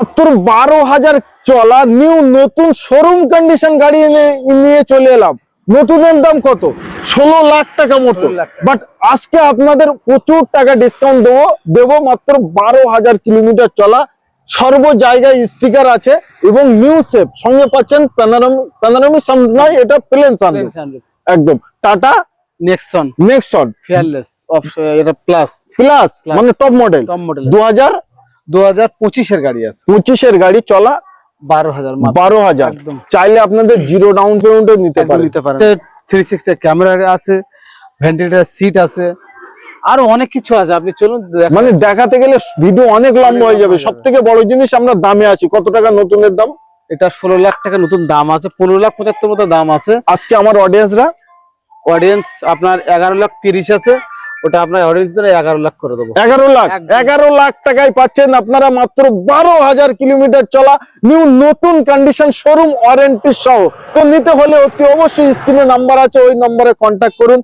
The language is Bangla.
মাত্র বারো হাজার চলা নিউ নতুন শোরুম কন্ডিশন গাড়ি নিয়ে চলে এলাম। নতুনের দাম কত? ষোলো লাখ টাকা মতো। 16 লাখ টাকা। বাট আজকে আপনাদের প্রচুর টাকা ডিসকাউন্ট দেবো। দেবো মাত্র বারো হাজার কিলোমিটার চলা। সর্ব জায়গায় স্টিকার আছে এবং নিউ সেপ সঙ্গে পাচ্ছেন প্যানারামি প্যানারামি সামনে এটা প্লেন সামনে একদম। টাটা নেক্সন নেক্সন ফিয়ারলেস এটা প্লাস প্লাস মানে টপ মডেল টপ মডেল দু হাজার দু হাজার পঁচিশের গাড়ি আছে। পঁচিশের গাড়ি চলা বারো হাজার বারো হাজার। চাইলে আপনাদের জিরো ডাউন পেমেন্টও নিতে নিতে পারেন। থ্রি সিক্সটি ক্যামেরা আছে ভেন্টিলেটার সিট আছে আরও অনেক কিছু আছে। আপনি চলুন মানে দেখাতে গেলে ভিডিও অনেক লম্বা হয়ে যাবে। সব থেকে বড় জিনিস আমরা দামে আছি। কত টাকা নতুনের দাম? এটা ষোলো লাখ টাকা নতুন দাম আছে। পনেরো লাখ পঁচাত্তর মতো দাম আছে। আজকে আমার অডিয়েন্সরা অডিয়েন্স আপনার এগারো লাখ তিরিশ আছে। ওটা আপনার ধরে এগারো লাখ করে দেবো। এগারো লাখ। একদম। এগারো লাখ টাকায় পাচ্ছেন আপনারা মাত্র বারো হাজার কিলোমিটার চলা নিউ নতুন কন্ডিশন শোরুম ওয়ারেন্টি সহ। তো নিতে হলে অতি অবশ্যই স্ক্রিনে নাম্বার আছে ওই নম্বরে কন্ট্যাক্ট করুন।